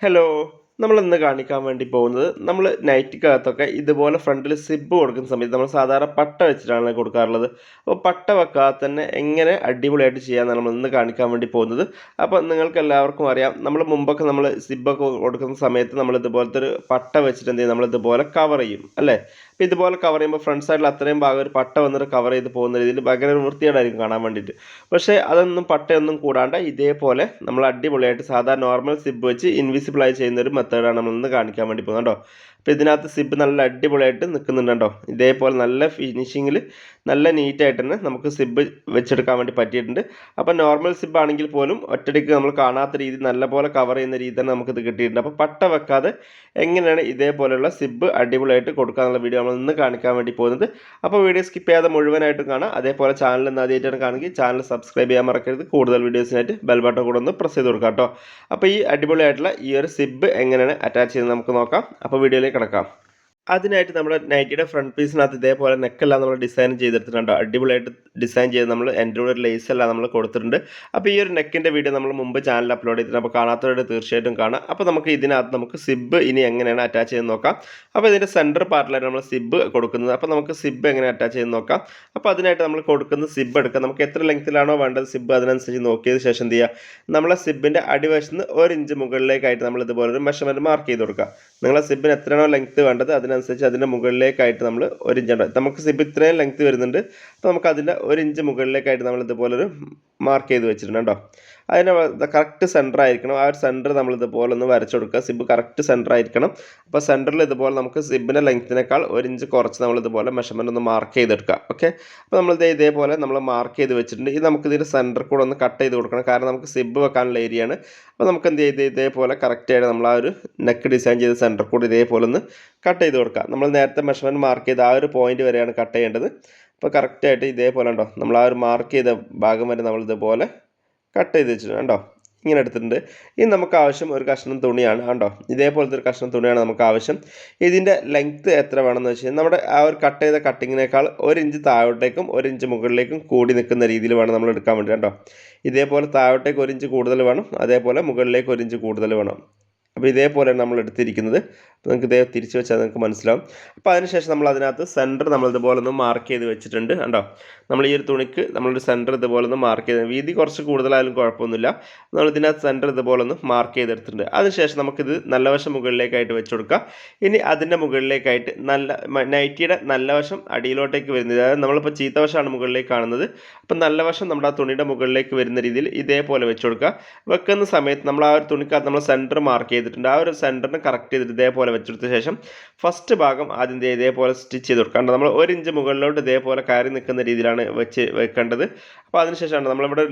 Hello. നമ്മൾ ഇന്ന് കാണിക്കാൻ വേണ്ടി പോകുന്നത് നമ്മൾ നൈറ്റിക്കകത്തൊക്കെ ഇതുപോലെ ഫ്രണ്ടിൽ സിബ് കൊടുക്കുന്ന സമയത്ത് നമ്മൾ സാധാരണ പട്ട വെച്ചിട്ടാണ് കൊടുക്കാറുള്ളത്. അപ്പോൾ പട്ട വെക്കാതെ തന്നെ എങ്ങനെ അടിപൊളിയായിട്ട് ചെയ്യാമെന്നാണ് നമ്മൾ ഇന്ന് കാണിക്കാൻ വേണ്ടി പോകുന്നത്. അപ്പോൾ നിങ്ങൾക്ക് എല്ലാവർക്കും അറിയാം നമ്മൾ മുമ്പൊക്കെ നമ്മൾ സിബൊക്കെ കൊടുക്കുന്ന സമയത്ത് നമ്മൾ ഇതുപോലത്തെ ഒരു പട്ട വെച്ചിട്ട് എന്ത് ചെയ്യും? നമ്മൾ ഇതുപോലെ കവർ ചെയ്യും അല്ലേ? അപ്പോൾ ഇതുപോലെ കവർ ചെയ്യുമ്പോൾ ഫ്രണ്ട് സൈഡിൽ അത്രയും ഭാഗം ഒരു പട്ട വന്നിട്ട് കവർ ചെയ്ത് പോകുന്ന രീതിയിൽ ഭയങ്കര ഒരു വൃത്തികേടായിരിക്കും കാണാൻ വേണ്ടിയിട്ട്. പക്ഷേ അതൊന്നും പട്ടയൊന്നും കൂടാണ്ട് ഇതേപോലെ നമ്മൾ അടിപൊളിയായിട്ട് സാധാരണ നോർമൽ സിബ് വെച്ച് ഇൻവിസിബിളായി ചെയ്യുന്ന ഒരു മെത്തേഡാണ് നമ്മൾ ഇന്ന് കാണിക്കാൻ വേണ്ടി പോകുന്നത് കേട്ടോ. അപ്പോൾ ഇതിനകത്ത് സിബ് നല്ല അടിപൊളിയായിട്ട് നിൽക്കുന്നുണ്ട് ഇതേപോലെ നല്ല ഫിനിഷിങ്ങിൽ നല്ല നീറ്റായിട്ട് തന്നെ നമുക്ക് സിബ് വെച്ചെടുക്കാൻ വേണ്ടി പറ്റിയിട്ടുണ്ട്. അപ്പോൾ നോർമൽ സിബ് ആണെങ്കിൽ പോലും ഒറ്റടിക്ക് നമ്മൾ കാണാത്ത രീതി നല്ലപോലെ കവർ ചെയ്യുന്ന രീതി തന്നെ നമുക്കിത് കിട്ടിയിട്ടുണ്ട്. അപ്പോൾ പട്ട വെക്കാതെ എങ്ങനെയാണ് ഇതേപോലെയുള്ള സിബ് അടിപൊളിയായിട്ട് കൊടുക്കാനുള്ള വീഡിയോ നമ്മൾ ഇന്ന് കാണിക്കാൻ വേണ്ടി പോകുന്നത്. അപ്പോൾ വീഡിയോ സ്കിപ്പ് ചെയ്യാതെ മുഴുവനായിട്ടും കാണാം. അതേപോലെ ചാനൽ ഇന്ന് ആദ്യമായിട്ടാണ് കാണുമെങ്കിൽ ചാനൽ സബ്സ്ക്രൈബ് ചെയ്യാൻ മറക്കരുത്. കൂടുതൽ വീഡിയോസിനായിട്ട് ബെൽ ബട്ടൺ കൂടെ ഒന്ന് പ്രസ് ചെയ്ത് കൊടുക്കാം കേട്ടോ. അപ്പോൾ ഈ അടിപൊളിയായിട്ടുള്ള ഈ ഒരു സിബ് എങ്ങനെയാണ് അറ്റാച്ച് ചെയ്യുന്നത് നമുക്ക് നോക്കാം. അപ്പോൾ വീഡിയോയിലേക്ക് കിടക്കാം. അതിനായിട്ട് നമ്മുടെ നൈറ്റിയുടെ ഫ്രണ്ട് പീസിനകത്ത് ഇതേപോലെ നെക്കെല്ലാം നമ്മൾ ഡിസൈൻ ചെയ്തെടുത്തിട്ടുണ്ട്. അടിപൊളിയായിട്ട് ഡിസൈൻ ചെയ്ത് നമ്മൾ എന്റെ കൂടെ ലേസ് എല്ലാം നമ്മൾ കൊടുത്തിട്ടുണ്ട്. അപ്പോൾ ഈ ഒരു നെക്കിന്റെ വീഡിയോ നമ്മൾ മുമ്പ് ചാനലിൽ അപ്ലോഡ് ചെയ്തിട്ടുണ്ട്. അപ്പോൾ കാണാത്തവരുടെ തീർച്ചയായിട്ടും കാണാം. അപ്പോൾ നമുക്ക് ഇതിനകത്ത് നമുക്ക് സിബ് ഇനി എങ്ങനെയാണ് അറ്റാച്ച് ചെയ്ത് നോക്കാം. അപ്പോൾ ഇതിന്റെ സെന്റർ പാർട്ടിലാണ് നമ്മൾ സിബ് കൊടുക്കുന്നത്. അപ്പോൾ നമുക്ക് സിബ് എങ്ങനെ അറ്റാച്ച് ചെയ്ത് നോക്കാം. അപ്പോൾ അതിനായിട്ട് നമ്മൾ കൊടുക്കുന്ന സിബ് എടുക്കാം. നമുക്ക് എത്ര ലെങ്ത്തിലാണോ വേണ്ടത് സിബ് അതിനനുസരിച്ച് നോക്കിയതിന് ശേഷം എന്ത് ചെയ്യുക നമ്മളെ സിബിന്റെ അടിവശത്ത് നിന്ന് ഒരു ഇഞ്ച് മുകളിലേക്കായിട്ട് നമ്മൾ ഇതുപോലെ ഒരു മെഷർമെന്റ് മാർക്ക് ചെയ്ത് കൊടുക്കുക നിങ്ങളെ സിബിന് എത്രയാണോ ലെങ്ത്ത് വേണ്ടത് അതിനനുസരിച്ച് അതിന്റെ മുകളിലേക്കായിട്ട് നമ്മൾ ഒരു ഇഞ്ച് നമുക്ക് സിബ് ഇത്രയും ലെങ്ത്ത് വരുന്നുണ്ട്. അപ്പോൾ നമുക്ക് അതിന്റെ ഒരു ഇഞ്ച് മുകളിലേക്കായിട്ട് നമ്മൾ ഇതുപോലൊരു മാർക്ക് ചെയ്ത് വെച്ചിട്ടുണ്ട് കേട്ടോ. അതിന് കറക്റ്റ് സെന്റർ ആയിരിക്കണം. ആ ഒരു സെന്റർ നമ്മൾ ഇതുപോലെ ഒന്ന് വരച്ചു കൊടുക്കുക. സിബ് കറക്റ്റ് സെന്റർ ആയിരിക്കണം. അപ്പോൾ സെന്ററിൽ ഇതുപോലെ നമുക്ക് സിബിന്റെ ലെങ്ത്തിനേക്കാൾ ഒരു ഇഞ്ച് കുറച്ച് നമ്മൾ ഇതുപോലെ മെഷർമെന്റ് ഒന്ന് മാർക്ക് ചെയ്തെടുക്കുക. ഓക്കെ അപ്പോൾ നമ്മൾ ഇതേ ഇതേപോലെ നമ്മൾ മാർക്ക് ചെയ്ത് വെച്ചിട്ടുണ്ട്. ഇത് നമുക്ക് ഇതിന്റെ സെന്റർ കൂടെ ഒന്ന് കട്ട് ചെയ്ത് കൊടുക്കണം. കാരണം നമുക്ക് സിബ് വെക്കാനുള്ള ഏരിയയാണ് അപ്പോൾ നമുക്ക് എന്ത് ചെയ്ത് ഇതേപോലെ കറക്റ്റായിട്ട് നമ്മൾ ആ ഒരു നെക്ക് ഡിസൈൻ ചെയ്ത സെന്റർ കൂടെ ഇതേപോലെ ഒന്ന് കട്ട് ചെയ്ത് കൊടുക്കുക. നമ്മൾ നേരത്തെ മെഷർമെന്റ് മാർക്ക് ചെയ്ത് ആ ഒരു പോയിന്റ് വരെയാണ് കട്ട് ചെയ്യേണ്ടത്. അപ്പോൾ കറക്റ്റായിട്ട് ഇതേപോലെ ഉണ്ടോ നമ്മൾ ആ ഒരു മാർക്ക് ചെയ്ത ഭാഗം വരെ നമ്മൾ ഇതുപോലെ കട്ട് ചെയ്ത് വെച്ചിട്ടുണ്ട് കണ്ടോ? ഇങ്ങനെ എടുത്തിട്ടുണ്ട്. ഇനി നമുക്ക് ആവശ്യം ഒരു കഷ്ണം തുണിയാണ് കണ്ടോ? ഇതേപോലത്തെ ഒരു കഷ്ണം തുണിയാണ് നമുക്ക് ആവശ്യം. ഇതിന്റെ ലെങ്ത്ത് എത്ര വേണമെന്ന് വെച്ച് നമ്മുടെ ആ ഒരു കട്ട് ചെയ്ത കട്ടിങ്ങിനേക്കാൾ ഒരു ഇഞ്ച് താഴോട്ടേക്കും ഒരു ഇഞ്ച് മുകളിലേക്കും കൂടി നിൽക്കുന്ന രീതിയിൽ വേണം നമ്മൾ എടുക്കാൻ വേണ്ടി കണ്ടോ? ഇതേപോലെ താഴോട്ടേക്ക് ഒരു ഇഞ്ച് കൂടുതൽ വേണം അതേപോലെ മുകളിലേക്ക് ഒരു ഇഞ്ച് കൂടുതൽ വേണം. അപ്പോൾ ഇതേപോലെയാണ് നമ്മൾ എടുത്തിരിക്കുന്നത്. അപ്പോൾ നിങ്ങൾക്ക് ഇതേ തിരിച്ച് വെച്ചാൽ നിങ്ങൾക്ക് മനസ്സിലാവും. അപ്പോൾ അതിനുശേഷം നമ്മൾ അതിനകത്ത് സെന്റർ നമ്മൾ ഇതുപോലെ ഒന്ന് മാർക്ക് ചെയ്ത് വെച്ചിട്ടുണ്ട് കണ്ടോ? നമ്മൾ ഈ ഒരു തുണിക്ക് നമ്മളൊരു സെന്റർ ഇതുപോലെ ഒന്ന് മാർക്ക് ചെയ്ത് വീതി കുറച്ച് കൂടുതലായാലും കുഴപ്പമൊന്നുമില്ല. നമ്മൾ ഇതിനകത്ത് സെന്റർ ഇതുപോലെ ഒന്ന് മാർക്ക് ചെയ്തെടുത്തിട്ടുണ്ട്. അതിനുശേഷം നമുക്കിത് നല്ല വശം മുകളിലേക്കായിട്ട് വെച്ച് കൊടുക്കാം. ഇനി അതിന്റെ മുകളിലേക്കായിട്ട് നല്ല നൈറ്റിയുടെ നല്ല വശം അടിയിലോട്ടേക്ക് വരുന്നത്. അതായത് നമ്മളിപ്പോൾ ചീത്ത വശമാണ് മുകളിലേക്ക് കാണുന്നത്. അപ്പം നല്ല വശം നമ്മുടെ ആ തുണിയുടെ മുകളിലേക്ക് വരുന്ന രീതിയിൽ ഇതേപോലെ വെച്ച് കൊടുക്കുക. വെക്കുന്ന സമയത്ത് നമ്മൾ ആ ഒരു തുണിക്കകത്ത് നമ്മൾ സെന്റർ മാർക്ക് ചെയ്തിട്ടുണ്ട്. ആ ഒരു സെന്ററിന് കറക്റ്റ് ചെയ്തിട്ട് ഇതേപോലെ വെച്ചെടുത്ത ശേഷം ഫസ്റ്റ് ഭാഗം ആദ്യം ഇതേപോലെ സ്റ്റിച്ച് ചെയ്ത് കൊടുക്കേണ്ടത് നമ്മൾ ഒരു ഇഞ്ച് മുകളിലോട്ട് ഇതേപോലെ കയറി നിൽക്കുന്ന രീതിയിലാണ് വെച്ച് വെക്കേണ്ടത്. അപ്പോൾ അതിനുശേഷമാണ് നമ്മളിവിടെ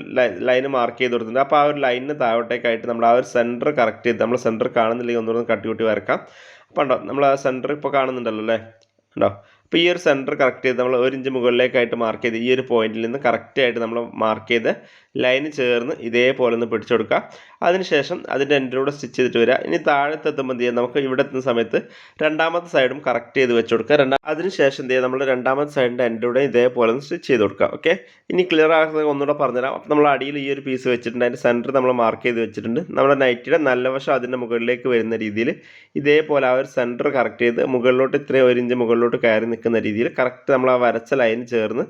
ലൈൻ മാർക്ക് ചെയ്ത് കൊടുത്തിട്ടുണ്ട്. അപ്പോൾ ആ ഒരു ലൈനിന് താഴോട്ടേക്കായിട്ട് നമ്മൾ ആ ഒരു സെന്റർ കറക്റ്റ് ചെയ്ത് നമ്മൾ സെന്റർ കാണുന്നില്ലെങ്കിൽ ഒന്നുകൂടെ കട്ടി കൂട്ടി വരക്കാം. അപ്പോൾ ഉണ്ടോ നമ്മൾ ആ സെന്റർ ഇപ്പോൾ കാണുന്നുണ്ടല്ലോ അല്ലേ? ഉണ്ടോ അപ്പോൾ ഈ ഒരു സെന്റർ കറക്റ്റ് ചെയ്ത് നമ്മൾ ഒരു ഇഞ്ച് മുകളിലേക്കായിട്ട് മാർക്ക് ചെയ്ത് ഈ ഒരു പോയിന്റിൽ നിന്ന് കറക്റ്റായിട്ട് നമ്മൾ മാർക്ക് ചെയ്ത് ലൈന് ചേർന്ന് ഇതേപോലെ ഒന്ന് പിടിച്ചു കൊടുക്കുക. അതിനുശേഷം അതിന്റെ എൻഡിലൂടെ സ്റ്റിച്ച് ചെയ്തിട്ട് വരിക. ഇനി താഴത്ത് എത്തുമ്പോൾ എന്ത് ചെയ്യാം നമുക്ക് ഇവിടെ എത്തുന്ന സമയത്ത് രണ്ടാമത്തെ സൈഡും കറക്റ്റ് ചെയ്ത് വെച്ച് കൊടുക്കുക. രണ്ടാം അതിനുശേഷം എന്ത് ചെയ്യുക? നമ്മൾ രണ്ടാമത്തെ സൈഡിന്റെ എൻഡിലൂടെ ഇതേപോലെ ഒന്ന് സ്റ്റിച്ച് ചെയ്ത് കൊടുക്കുക. ഓക്കെ ഇനി ക്ലിയർ ആകുന്നത് ഒന്നുകൂടെ പറഞ്ഞുതരാം. അപ്പോൾ നമ്മൾ അടിയിൽ ഈ ഒരു പീസ് വെച്ചിട്ടുണ്ട്. അതിന്റെ സെന്റർ നമ്മൾ മാർക്ക് ചെയ്ത് വെച്ചിട്ടുണ്ട്. നമ്മുടെ നൈറ്റിയുടെ നല്ല വശം അതിന്റെ മുകളിലേക്ക് വരുന്ന രീതിയിൽ ഇതേപോലെ ആ ഒരു സെന്റർ കറക്റ്റ് ചെയ്ത് മുകളിലോട്ട് ഇത്രയും ഒരു ഇഞ്ച് മുകളിലോട്ട് കയറി നിൽക്കുന്ന രീതിയിൽ കറക്റ്റ് നമ്മൾ ആ വരച്ച ലൈൻ ചേർന്ന്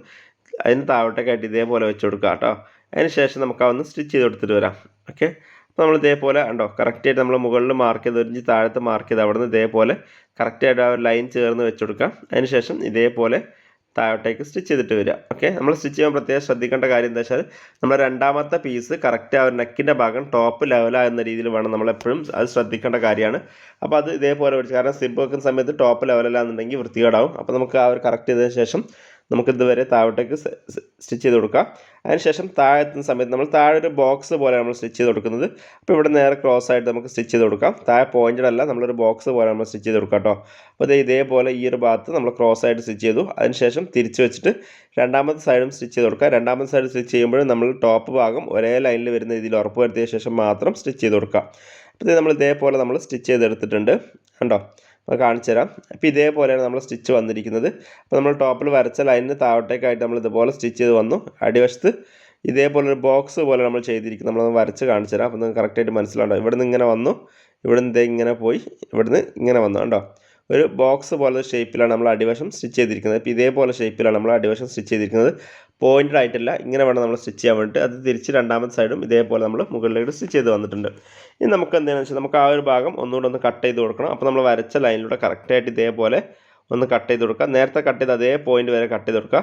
അതിന് താഴോട്ടേക്കായിട്ട് ഇതേപോലെ വെച്ച് കൊടുക്കുക കേട്ടോ. അതിന് ശേഷം നമുക്ക് അതൊന്ന് സ്റ്റിച്ച് ചെയ്ത് കൊടുത്തിട്ട് വരാം. ഓക്കെ അപ്പോൾ നമ്മൾ ഇതേപോലെ ഉണ്ടോ കറക്റ്റായിട്ട് നമ്മൾ മുകളിൽ മാർക്ക് ചെയ്ത് ഒരു ഇഞ്ച് താഴത്ത് മാർക്ക് ചെയ്ത് അവിടെ നിന്ന് ഇതേപോലെ കറക്റ്റായിട്ട് ആ ഒരു ലൈൻ ചേർന്ന് വെച്ച് കൊടുക്കാം. അതിന് ശേഷം ഇതേപോലെ താഴോട്ടേക്ക് സ്റ്റിച്ച് ചെയ്തിട്ട് വരിക. ഓക്കെ നമ്മൾ സ്റ്റിച്ച് ചെയ്യുമ്പോൾ പ്രത്യേകം ശ്രദ്ധിക്കേണ്ട കാര്യം എന്താ വെച്ചാൽ നമ്മുടെ രണ്ടാമത്തെ പീസ് കറക്റ്റ് ആ ഒരു നെക്കിന്റെ ഭാഗം ടോപ്പ് ലെവലാകുന്ന രീതിയിൽ വേണം നമ്മൾ എപ്പോഴും അത് ശ്രദ്ധിക്കേണ്ട കാര്യമാണ്. അപ്പോൾ അത് ഇതേപോലെ പിടിച്ച് കാരണം സിബ് വെക്കുന്ന സമയത്ത് ടോപ്പ് ലെവലല്ലാന്നുണ്ടെങ്കിൽ വൃത്തികേടാവും. അപ്പോൾ നമുക്ക് ആ ഒരു കറക്റ്റ് ചെയ്തതിന് ശേഷം നമുക്ക് ഇതുവരെ താഴോട്ടേക്ക് സ്റ്റിച്ച് ചെയ്ത് കൊടുക്കാം. അതിനുശേഷം താഴെ എത്തുന്ന സമയത്ത് നമ്മൾ താഴെ ഒരു ബോക്സ് പോലെ നമ്മൾ സ്റ്റിച്ച് ചെയ്ത് കൊടുക്കുന്നത്. അപ്പോൾ ഇവിടെ നേരെ ക്രോസ് ആയിട്ട് നമുക്ക് സ്റ്റിച്ച് ചെയ്ത് കൊടുക്കാം. താഴെ പോയിന്റഡ് അല്ല നമ്മളൊരു ബോക്സ് പോലെ നമ്മൾ സ്റ്റിച്ച് ചെയ്ത് കൊടുക്കാം കേട്ടോ. അപ്പോൾ ഇത് ഇതേപോലെ ഈ ഒരു ഭാഗത്ത് നമ്മൾ ക്രോസ് ആയിട്ട് സ്റ്റിച്ച് ചെയ്തു. അതിനുശേഷം തിരിച്ച് വെച്ചിട്ട് രണ്ടാമത്തെ സൈഡും സ്റ്റിച്ച് ചെയ്ത് കൊടുക്കുക രണ്ടാമത്തെ സൈഡ് സ്റ്റിച്ച് ചെയ്യുമ്പോഴും നമ്മൾ ടോപ്പ് ഭാഗം ഒരേ ലൈനിൽ വരുന്ന രീതിയിൽ ഉറപ്പ് വരുത്തിയ ശേഷം മാത്രം സ്റ്റിച്ച് ചെയ്ത് കൊടുക്കുക അപ്പോൾ നമ്മൾ ഇതേപോലെ നമ്മൾ സ്റ്റിച്ച് ചെയ്തെടുത്തിട്ടുണ്ട്. കണ്ടോ? കാണിച്ചു തരാം അപ്പോൾ ഇതേപോലെയാണ് നമ്മൾ സ്റ്റിച്ച് വന്നിരിക്കുന്നത്. അപ്പോൾ നമ്മൾ ടോപ്പിൽ വരച്ച ലൈനിന് താഴോട്ടേക്കായിട്ട് നമ്മൾ ഇതുപോലെ സ്റ്റിച്ച് ചെയ്ത് വന്നു. അടിവശത്ത് ഇതേപോലെ ഒരു ബോക്സ് പോലെ നമ്മൾ ചെയ്തിരിക്കും നമ്മളൊന്ന് വരച്ച് കാണിച്ചു തരാം അപ്പോൾ നിങ്ങൾക്ക് കറക്റ്റായിട്ട് മനസ്സിലാവും ഇവിടെ നിന്ന് ഇങ്ങനെ വന്നു. ഇവിടുന്ന് ഇതേ ഇങ്ങനെ പോയി. ഇവിടുന്ന് ഇങ്ങനെ വന്നു. കണ്ടോ? ഒരു ബോക്സ് പോലെ ഷേപ്പിലാണ് നമ്മൾ അടിവശം സ്റ്റിച്ച് ചെയ്തിരിക്കുന്നത്. ഇപ്പോൾ ഇതേപോലെ ഷേപ്പിലാണ് നമ്മൾ അടിവശം സ്റ്റിച്ച് ചെയ്തിരിക്കുന്നത്. പോയിന്റഡ് ആയിട്ടില്ല ഇങ്ങനെ വേണം നമ്മൾ സ്റ്റിച്ച് ചെയ്യാൻ വേണ്ടിയിട്ട്. അത് തിരിച്ച് രണ്ടാമത്തെ സൈഡും ഇതേപോലെ നമ്മൾ മുകളിലേക്ക് സ്റ്റിച്ച് ചെയ്ത് വന്നിട്ടുണ്ട്. ഇനി നമുക്ക് എന്താണെന്ന് വെച്ചാൽ നമുക്ക് ആ ഒരു ഭാഗം ഒന്നുകൂടെ ഒന്ന് കട്ട് ചെയ്ത് കൊടുക്കണം. അപ്പോൾ നമ്മൾ വരച്ച ലൈനിലൂടെ കറക്റ്റായിട്ട് ഇതേപോലെ ഒന്ന് കട്ട് ചെയ്ത് കൊടുക്കുക. നേരത്തെ കട്ട് ചെയ്ത് അതേ പോയിന്റ് വരെ കട്ട് ചെയ്ത് കൊടുക്കുക.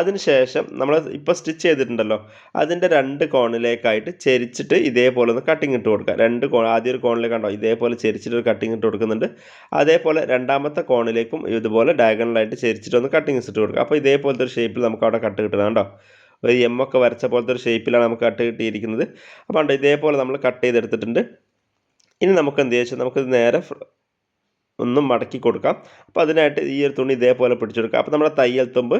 അതിനുശേഷം നമ്മൾ ഇപ്പോൾ സ്റ്റിച്ച് ചെയ്തിട്ടുണ്ടല്ലോ. അതിന്റെ രണ്ട് കോണിലേക്കായിട്ട് ചെരിച്ചിട്ട് ഇതേപോലെ ഒന്ന് കട്ടിങ് ഇട്ട് കൊടുക്കുക. രണ്ട് കോൺ ആദ്യ ഒരു കോണിലേക്ക് കണ്ടോ? ഇതേപോലെ ചെരിച്ചിട്ട് ഒരു കട്ടിങ് ഇട്ട് കൊടുക്കുന്നുണ്ട്. അതേപോലെ രണ്ടാമത്തെ കോണിലേക്കും ഇതുപോലെ ഡയഗണലായിട്ട് ചെരിച്ചിട്ട് ഒന്ന് കട്ടിങ് ഇട്ട് കൊടുക്കുക. അപ്പോൾ ഇതേപോലത്തെ ഒരു ഷേപ്പിൽ നമുക്ക് അവിടെ കട്ട് കിട്ടുന്നത് കണ്ടോ? ഒരു എം ഒക്കെ വരച്ച പോലത്തെ ഒരു ഷേപ്പിലാണ് നമുക്ക് കട്ട് കിട്ടിയിരിക്കുന്നത്. അപ്പോൾ ഇതേപോലെ നമ്മൾ കട്ട് ചെയ്തെടുത്തിട്ടുണ്ട്. ഇനി നമുക്ക് എന്ത് ചെയ്യാം നമുക്ക് നേരെ ഒന്നും മടക്കി കൊടുക്കാം. അപ്പോൾ അതിനായിട്ട് ഈ ഒരു തുണി ഇതേപോലെ പിടിച്ചെടുക്കുക അപ്പോൾ നമ്മുടെ തയ്യൽ തുമ്പ്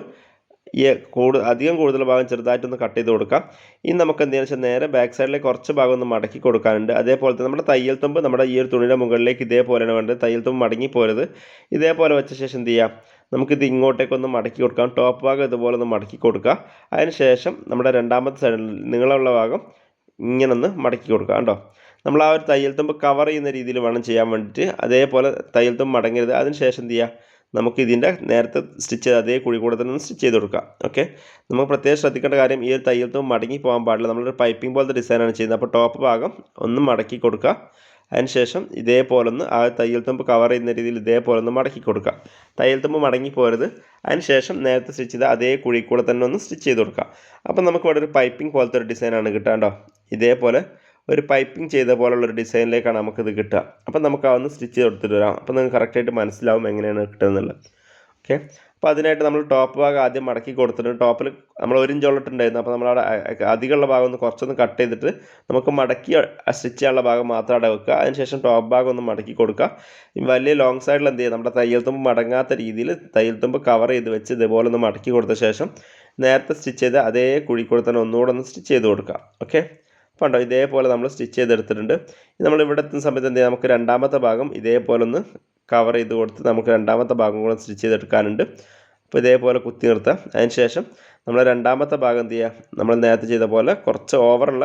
ഈ കൂടുതൽ അധികം കൂടുതൽ ഭാഗം ചെറുതായിട്ടൊന്ന് കട്ട് ചെയ്ത് കൊടുക്കാം. ഇനി നമുക്ക് എന്തെന്ന് വെച്ചാൽ നേരെ ബാക്ക് സൈഡിലെ കുറച്ച് ഭാഗം ഒന്ന് മടക്കി കൊടുക്കാനുണ്ട്. അതേപോലെ തന്നെ നമ്മുടെ തയ്യൽ തുമ്പ് നമ്മുടെ ഈ ഒരു തുണിയുടെ മുകളിലേക്ക് ഇതേപോലെയാണ് വേണ്ടത്. തയ്യൽ തുമ്പ് മടങ്ങി പോരുത്. ഇതേപോലെ വെച്ച ശേഷം എന്ത് ചെയ്യാം? നമുക്കിത് ഇങ്ങോട്ടേക്കൊന്ന് മടക്കി കൊടുക്കാം. ടോപ്പ് ഭാഗം ഇതുപോലെ ഒന്ന് മടക്കി കൊടുക്കുക അതിന് ശേഷം നമ്മുടെ രണ്ടാമത്തെ സൈഡിൽ നീളമുള്ള ഭാഗം ഇങ്ങനെ ഒന്ന് മടക്കി കൊടുക്കുക കേട്ടോ. നമ്മൾ ആ ഒരു തയ്യൽ തുമ്പ് കവർ ചെയ്യുന്ന രീതിയിൽ വേണം ചെയ്യാൻ വേണ്ടിയിട്ട്. അതേപോലെ തയ്യൽ തുമ്പ് മടങ്ങരുത്. അതിന് ശേഷം എന്ത് ചെയ്യുക നമുക്ക് ഇതിന്റെ നേരത്തെ സ്റ്റിച്ച് ചെയ്ത് അതേ കുഴി കൂടെ തന്നെ സ്റ്റിച്ച് ചെയ്ത് കൊടുക്കാം. ഓക്കെ നമുക്ക് പ്രത്യേകം ശ്രദ്ധിക്കേണ്ട കാര്യം ഈ ഒരു തയ്യൽ തുമ്പ് മടങ്ങി പോകാൻ പാടില്ല. നമ്മളൊരു പൈപ്പിംഗ് പോലത്തെ ഡിസൈനാണ് ചെയ്യുന്നത്. അപ്പോൾ ടോപ്പ് ഭാഗം ഒന്ന് മടക്കി കൊടുക്കുക. അതിനുശേഷം ഇതേപോലെ ഒന്ന് ആ തയ്യൽ തുമ്പ് കവർ ചെയ്യുന്ന രീതിയിൽ ഇതേപോലെ ഒന്ന് മടക്കി കൊടുക്കുക. തയ്യൽ തുമ്പ് മടങ്ങി പോരുത്. അതിനുശേഷം നേരത്തെ സ്റ്റിച്ച് ചെയ്ത അതേ കുഴി കൂടെ തന്നെ ഒന്ന് സ്റ്റിച്ച് ചെയ്ത് കൊടുക്കുക. അപ്പോൾ നമുക്ക് ഇവിടെ ഒരു പൈപ്പിംഗ് പോലത്തെ ഒരു ഡിസൈനാണ് കിട്ടാണ്ടോ ഇതേപോലെ ഒരു പൈപ്പിംഗ് ചെയ്ത പോലുള്ള ഒരു ഡിസൈനിലേക്കാണ് നമുക്കിത് കിട്ടുക. അപ്പം നമുക്ക് അതൊന്ന് സ്റ്റിച്ച് കൊടുത്തിട്ട് വരാം. അപ്പം നിങ്ങൾക്ക് കറക്റ്റായിട്ട് മനസ്സിലാവും എങ്ങനെയാണ് കിട്ടുന്നത്. ഓക്കെ അപ്പോൾ അതിനായിട്ട് നമ്മൾ ടോപ്പ് ഭാഗം ആദ്യം മടക്കി കൊടുത്തിട്ടുണ്ട് ടോപ്പിൽ നമ്മൾ ഒരു ഉള്ളിട്ടുണ്ടായിരുന്നു. അപ്പോൾ നമ്മൾ അവിടെ അധികമുള്ള ഭാഗം ഒന്ന് കുറച്ചൊന്ന് കട്ട് ചെയ്തിട്ട് നമുക്ക് മടക്കി സ്റ്റിച്ച് ചെയ്യാനുള്ള ഭാഗം മാത്രം അവിടെ വെക്കുക. അതിനുശേഷം ടോപ്പ് ഭാഗം ഒന്ന് മടക്കി കൊടുക്കുക. ഈ വലിയ ലോങ് സൈഡിൽ എന്ത് ചെയ്യുക നമ്മുടെ തയ്യൽ തുമ്പ് മടങ്ങാത്ത രീതിയിൽ തയ്യൽ തുമ്പ് കവർ ചെയ്ത് വെച്ച് ഇതേപോലെ ഒന്ന് മടക്കി കൊടുത്ത ശേഷം നേരത്തെ സ്റ്റിച്ച് ചെയ്ത് അതേ കുഴിക്കൂടെ തന്നെ ഒന്നുകൂടെ ഒന്ന് സ്റ്റിച്ച് ചെയ്ത് കൊടുക്കുക. ഓക്കെ കണ്ടോ ഇതേപോലെ നമ്മൾ സ്റ്റിച്ച് ചെയ്തെടുത്തിട്ടുണ്ട്. നമ്മൾ ഇവിടെ എത്തുന്ന സമയത്ത് എന്ത് നമുക്ക് രണ്ടാമത്തെ ഭാഗം ഇതേപോലെ ഒന്ന് കവർ ചെയ്ത് കൊടുത്ത് നമുക്ക് രണ്ടാമത്തെ ഭാഗം കൂടെ സ്റ്റിച്ച് ചെയ്തെടുക്കാനുണ്ട്. അപ്പോൾ ഇതേപോലെ കുത്തി നിർത്താം. അതിന് ശേഷം നമ്മൾ രണ്ടാമത്തെ ഭാഗം എന്ത് ചെയ്യുക നമ്മൾ നേരത്തെ ചെയ്ത പോലെ കുറച്ച് ഓവറുള്ള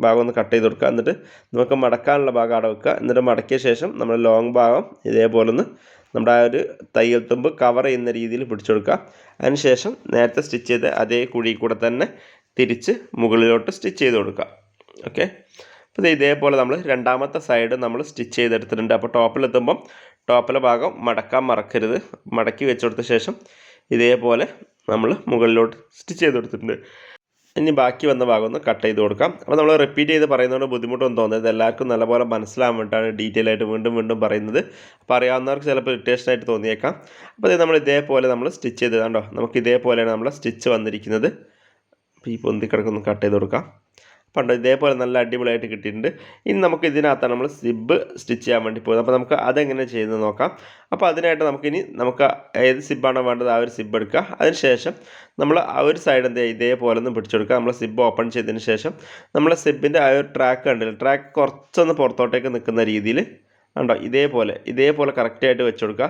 ഭാഗം ഒന്ന് കട്ട് ചെയ്ത് കൊടുക്കുക. എന്നിട്ട് നമുക്ക് മടക്കാനുള്ള ഭാഗം അവിടെ വെക്കുക. എന്നിട്ട് മടക്കിയ ശേഷം നമ്മൾ ലോങ് ഭാഗം ഇതേപോലെ ഒന്ന് നമ്മുടെ ആ ഒരു തയ്യൽ തുമ്പ് കവർ ചെയ്യുന്ന രീതിയിൽ പിടിച്ചെടുക്കുക അതിന് ശേഷം നേരത്തെ സ്റ്റിച്ച് ചെയ്ത അതേ കുഴി കൂടെ തന്നെ തിരിച്ച് മുകളിലോട്ട് സ്റ്റിച്ച് ചെയ്ത് കൊടുക്കുക. ഓക്കെ? അപ്പോൾ ഇതേപോലെ നമ്മൾ രണ്ടാമത്തെ സൈഡ് നമ്മൾ സ്റ്റിച്ച് ചെയ്തെടുത്തിട്ടുണ്ട്. അപ്പോൾ ടോപ്പിലെത്തുമ്പം ടോപ്പിലെ ഭാഗം മടക്കാൻ മറക്കരുത്. മടക്കി വെച്ചെടുത്ത ശേഷം ഇതേപോലെ നമ്മൾ മുകളിലോട്ട് സ്റ്റിച്ച് ചെയ്തെടുത്തിട്ടുണ്ട്. ഇനി ബാക്കി വന്ന ഭാഗം ഒന്ന് കട്ട് ചെയ്ത് കൊടുക്കാം. അപ്പോൾ നമ്മൾ റിപ്പീറ്റ് ചെയ്ത് പറയുന്നതുകൊണ്ട് ബുദ്ധിമുട്ടൊന്നും തോന്നുന്നത് എല്ലാവർക്കും നല്ലപോലെ മനസ്സിലാവാൻ വേണ്ടിയിട്ടാണ് ഡീറ്റെയിൽ ആയിട്ട് വീണ്ടും വീണ്ടും പറയുന്നത്. അപ്പോൾ അറിയാവുന്നവർക്ക് ചിലപ്പോൾ ഇറിറ്റേഷൻ ആയിട്ട് തോന്നിയേക്കാം. അപ്പോൾ ഇത് നമ്മൾ ഇതേപോലെ നമ്മൾ സ്റ്റിച്ച് ചെയ്ത് കണ്ടോ? നമുക്ക് ഇതേപോലെയാണ് നമ്മൾ സ്റ്റിച്ച് വന്നിരിക്കുന്നത്. അപ്പോൾ ഈ പൊന്തിക്കിടക്കൊന്ന് കട്ട് ചെയ്ത് കൊടുക്കാം. പണ്ട് ഇതേപോലെ നല്ല അടിപൊളിയായിട്ട് കിട്ടിയിട്ടുണ്ട്. ഇനി നമുക്ക് ഇതിനകത്താണ് നമ്മൾ സിബ് സ്റ്റിച്ച് ചെയ്യാൻ വേണ്ടി പോകുന്നത്. അപ്പോൾ നമുക്ക് അതെങ്ങനെ ചെയ്യുന്നത് നോക്കാം. അപ്പോൾ അതിനായിട്ട് നമുക്കിനി നമുക്ക് ഏത് സിബാണോ വേണ്ടത് ആ ഒരു സിബ് എടുക്കുക. അതിനുശേഷം നമ്മൾ ആ ഒരു സൈഡ് എന്ത് ഇതേപോലെ ഒന്ന് പിടിച്ചെടുക്കുക നമ്മൾ സിബ് ഓപ്പൺ ചെയ്തതിന് ശേഷം നമ്മൾ സിബിന്റെ ആ ഒരു ട്രാക്ക് കണ്ടില്ല? ട്രാക്ക് കുറച്ചൊന്ന് പുറത്തോട്ടേക്ക് നിൽക്കുന്ന രീതിയിൽ ഉണ്ടോ ഇതേപോലെ ഇതേപോലെ കറക്റ്റായിട്ട് വെച്ച് കൊടുക്കുക.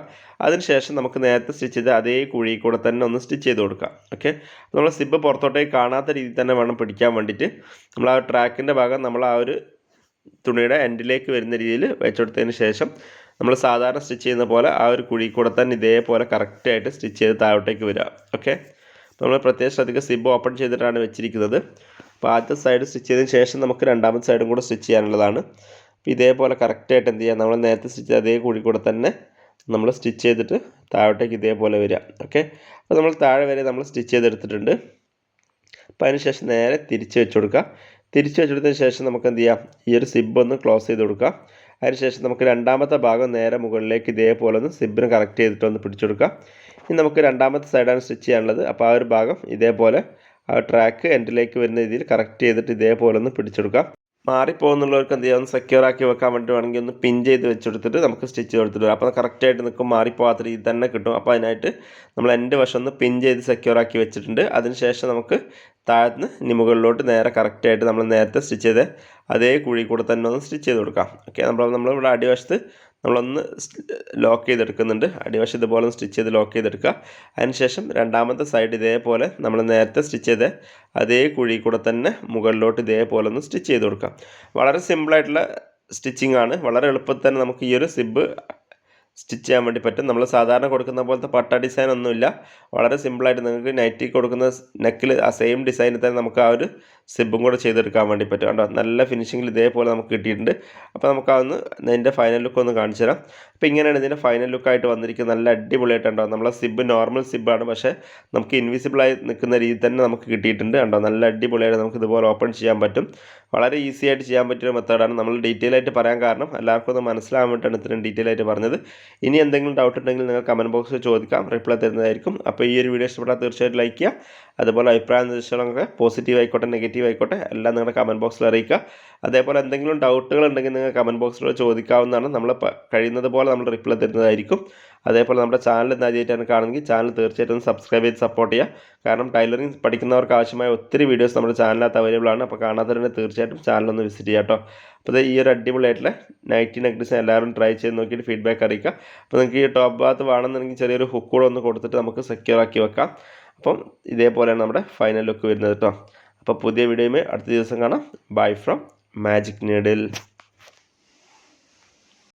അതിനുശേഷം നമുക്ക് നേരത്തെ സ്റ്റിച്ച് ചെയ്ത് അതേ കുഴി കൂടെ തന്നെ ഒന്ന് സ്റ്റിച്ച് ചെയ്ത് കൊടുക്കുക. ഓക്കെ നമ്മൾ സിബ് പുറത്തോട്ടേക്ക് കാണാത്ത രീതിയിൽ തന്നെ വേണം പിടിക്കാൻ വേണ്ടിയിട്ട്. നമ്മൾ ആ ട്രാക്കിന്റെ ഭാഗം നമ്മൾ ആ ഒരു തുണിയുടെ എൻഡിലേക്ക് വരുന്ന രീതിയിൽ വെച്ചെടുത്തതിന് ശേഷം നമ്മൾ സാധാരണ സ്റ്റിച്ച് ചെയ്യുന്ന പോലെ ആ ഒരു കുഴി കൂടെ തന്നെ ഇതേപോലെ കറക്റ്റായിട്ട് സ്റ്റിച്ച് ചെയ്ത് താഴോട്ടേക്ക് വരിക. ഓക്കെ നമ്മൾ പ്രത്യേകം ശ്രദ്ധിക്കുക സിബ് ഓപ്പൺ ചെയ്തിട്ടാണ് വെച്ചിരിക്കുന്നത്. അപ്പോൾ ആദ്യത്തെ സൈഡ് സ്റ്റിച്ച് ചെയ്തതിന് ശേഷം നമുക്ക് രണ്ടാമത്തെ സൈഡും കൂടെ സ്റ്റിച്ച് ചെയ്യാനുള്ളതാണ്. അപ്പോൾ ഇതേപോലെ കറക്റ്റായിട്ട് എന്ത് ചെയ്യുക നമ്മൾ നേരത്തെ സ്റ്റിച്ച് അതേ കൂടി കൂടെ തന്നെ നമ്മൾ സ്റ്റിച്ച് ചെയ്തിട്ട് താഴോട്ടേക്ക് ഇതേപോലെ വരിക ഓക്കെ അപ്പോൾ നമ്മൾ താഴെ വരെ നമ്മൾ സ്റ്റിച്ച് ചെയ്തെടുത്തിട്ടുണ്ട്. അപ്പോൾ അതിനുശേഷം നേരെ തിരിച്ച് വെച്ച് കൊടുക്കുക തിരിച്ച് വെച്ചെടുത്തതിന് ശേഷം നമുക്ക് എന്ത് ചെയ്യാം? ഈ ഒരു സിബ് ഒന്ന് ക്ലോസ് ചെയ്ത് കൊടുക്കുക അതിനുശേഷം നമുക്ക് രണ്ടാമത്തെ ഭാഗം നേരെ മുകളിലേക്ക് ഇതേപോലെ ഒന്ന് സിബിന് കറക്റ്റ് ചെയ്തിട്ട് ഒന്ന് പിടിച്ചെടുക്കുക ഇനി നമുക്ക് രണ്ടാമത്തെ സൈഡാണ് സ്റ്റിച്ച് ചെയ്യാനുള്ളത്. അപ്പോൾ ആ ഒരു ഭാഗം ഇതേപോലെ ആ ട്രാക്ക് എൻഡിലേക്ക് വരുന്ന രീതിയിൽ കറക്റ്റ് ചെയ്തിട്ട് ഇതേപോലെ ഒന്ന് പിടിച്ചെടുക്കുക മാറിപ്പോകുന്നുള്ളവർക്ക് എന്ത് ചെയ്യാം? ഒന്ന് സെക്യൂർ ആക്കി വെക്കാൻ വേണ്ടി വേണമെങ്കിൽ ഒന്ന് പിൻ ചെയ്ത് വെച്ചെടുത്തിട്ട് നമുക്ക് സ്റ്റിച്ച് കൊടുത്തിട്ട് അപ്പോൾ കറക്റ്റായിട്ട് നിൽക്കും മാറിപ്പോകാത്ത രീതിയിൽ തന്നെ കിട്ടും. അപ്പോൾ അതിനായിട്ട് നമ്മൾ എന്റെ വശം ഒന്ന് പിൻ ചെയ്ത് സെക്യൂർ ആക്കി വെച്ചിട്ടുണ്ട്. അതിനുശേഷം നമുക്ക് താഴത്തുനിന്ന് ഇനി മുകളിലോട്ട് നേരെ കറക്റ്റായിട്ട് നമ്മൾ നേരത്തെ സ്റ്റിച്ച് ചെയ്ത് അതേ കുഴി കൂടെ തന്നെ ഒന്ന് സ്റ്റിച്ച് ചെയ്ത് കൊടുക്കാം. ഓക്കെ നമ്മൾ നമ്മളിവിടെ അടിവശത്ത് നമ്മളൊന്ന് ലോക്ക് ചെയ്തെടുക്കുന്നുണ്ട്. അടിവശം ഇതുപോലെ സ്റ്റിച്ച് ചെയ്ത് ലോക്ക് ചെയ്തെടുക്കുക. അതിനുശേഷം രണ്ടാമത്തെ സൈഡ് ഇതേപോലെ നമ്മൾ നേരത്തെ സ്റ്റിച്ച് ചെയ്ത് അതേ കുഴി കൂടെ തന്നെ മുകളിലോട്ട് ഇതേപോലെ ഒന്ന് സ്റ്റിച്ച് ചെയ്ത് കൊടുക്കാം വളരെ സിമ്പിളായിട്ടുള്ള സ്റ്റിച്ചിങ് ആണ് വളരെ എളുപ്പത്തിൽ തന്നെ നമുക്ക് ഈ ഒരു സിബ് സ്റ്റിച്ച് ചെയ്യാൻ വേണ്ടി പറ്റും. നമ്മൾ സാധാരണ കൊടുക്കുന്ന പോലത്തെ പട്ട ഡിസൈൻ ഒന്നുമില്ല. വളരെ സിമ്പിളായിട്ട് നിങ്ങൾക്ക് നൈറ്റി കൊടുക്കുന്ന നെക്കിൽ ആ സെയിം ഡിസൈനിൽ തന്നെ നമുക്ക് ആ ഒരു സിബും കൂടെ ചെയ്തെടുക്കാൻ വേണ്ടി പറ്റും. കണ്ടോ? നല്ല ഫിനിഷിങ്ങിൽ ഇതേപോലെ നമുക്ക് കിട്ടിയിട്ടുണ്ട്. അപ്പോൾ നമുക്ക് അതൊന്ന് ഇതിന്റെ ഫൈനൽ ലുക്ക് ഒന്ന് കാണിച്ചു തരാം. അപ്പോൾ ഇങ്ങനെയാണ് ഇതിന്റെ ഫൈനൽ ലുക്കായിട്ട് വന്നിരിക്കുന്നത്. നല്ല അടിപൊളിയായിട്ടുണ്ടോ നമ്മളെ സിബ് നോർമൽ സിബാണ് പക്ഷേ നമുക്ക് ഇൻവിസിബിളായി നിൽക്കുന്ന രീതി തന്നെ നമുക്ക് കിട്ടിയിട്ടുണ്ട്. കണ്ടോ? നല്ല അടിപൊളിയായിട്ട് നമുക്ക് ഇതുപോലെ ഓപ്പൺ ചെയ്യാൻ പറ്റും. വളരെ ഈസി ആയിട്ട് ചെയ്യാൻ പറ്റിയ മെത്തേഡാണ് നമ്മൾ ഡീറ്റെയിൽ ആയിട്ട് പറയാൻ കാരണം എല്ലാവർക്കും ഒന്ന് മനസ്സിലാകാൻ വേണ്ടിയിട്ടാണ് ഇത്രയും ഡീറ്റെയിൽ ആയിട്ട് പറഞ്ഞത്. ഇനി എന്തെങ്കിലും ഡൗട്ട് ഉണ്ടെങ്കിൽ നിങ്ങൾ കമന്റ് ബോക്സിൽ ചോദിക്കാം റിപ്ലൈ തരുന്നതായിരിക്കും. അപ്പോൾ ഈ ഒരു വീഡിയോ ഇഷ്ടപ്പെട്ടാൽ തീർച്ചയായിട്ടും ലൈക്ക് ചെയ്യുക. അതുപോലെ അഭിപ്രായ നിർദ്ദേശങ്ങളൊക്കെ പോസിറ്റീവ് ആയിക്കോട്ടെ നെഗറ്റീവ് ആയിക്കോട്ടെ എല്ലാം നിങ്ങളുടെ കമന്റ് ബോക്സിൽ അറിയിക്കുക. അതേപോലെ എന്തെങ്കിലും ഡൗട്ടുകൾ ഉണ്ടെങ്കിൽ നിങ്ങൾ കമന്റ് ബോക്സിലൂടെ ചോദിക്കാവുന്നതാണ്. നമ്മൾ കഴിയുന്നത് പോലെ നമ്മൾ റിപ്ലൈ തരുന്നതായിരിക്കും. അതേപോലെ നമ്മുടെ ചാനൽ ആദ്യമായിട്ടാണ് കാണുമെങ്കിൽ ചാനൽ തീർച്ചയായിട്ടും സബ്സ്ക്രൈബ് ചെയ്ത് സപ്പോർട്ട് ചെയ്യുക. കാരണം ടൈലറിംഗ് പഠിക്കുന്നവർക്ക് ആവശ്യമായ ഒത്തിരി വീഡിയോസ് നമ്മുടെ ചാനലിനകത്ത് അവൈലബിൾ ആണ്. അപ്പോൾ കാണാത്തവരുണ്ടെങ്കിൽ തീർച്ചയായിട്ടും ചാനലൊന്ന് വിസിറ്റ് ചെയ്യാം കേട്ടോ. അപ്പോൾ ഈ ഒരു അടിപൊളിയായിട്ടുള്ള നൈറ്റി നെക്ലസ് എല്ലാവരും ട്രൈ ചെയ്ത് നോക്കിയിട്ട് ഫീഡ്ബാക്ക് അറിയിക്കുക. അപ്പോൾ നിങ്ങൾക്ക് ഈ ടോപ്പ് ഭാഗത്ത് വേണമെന്നുണ്ടെങ്കിൽ ചെറിയൊരു ഹുക്ക് കൂടെ ഒന്ന് കൊടുത്തിട്ട് നമുക്ക് സെക്യൂർ ആക്കി വെക്കാം. അപ്പം ഇതേപോലെയാണ് നമ്മുടെ ഫൈനൽ ലുക്ക് വരുന്നത് കേട്ടോ. അപ്പോൾ പുതിയ വീഡിയോയുമേ അടുത്ത ദിവസം കാണാം. Bye from magic needle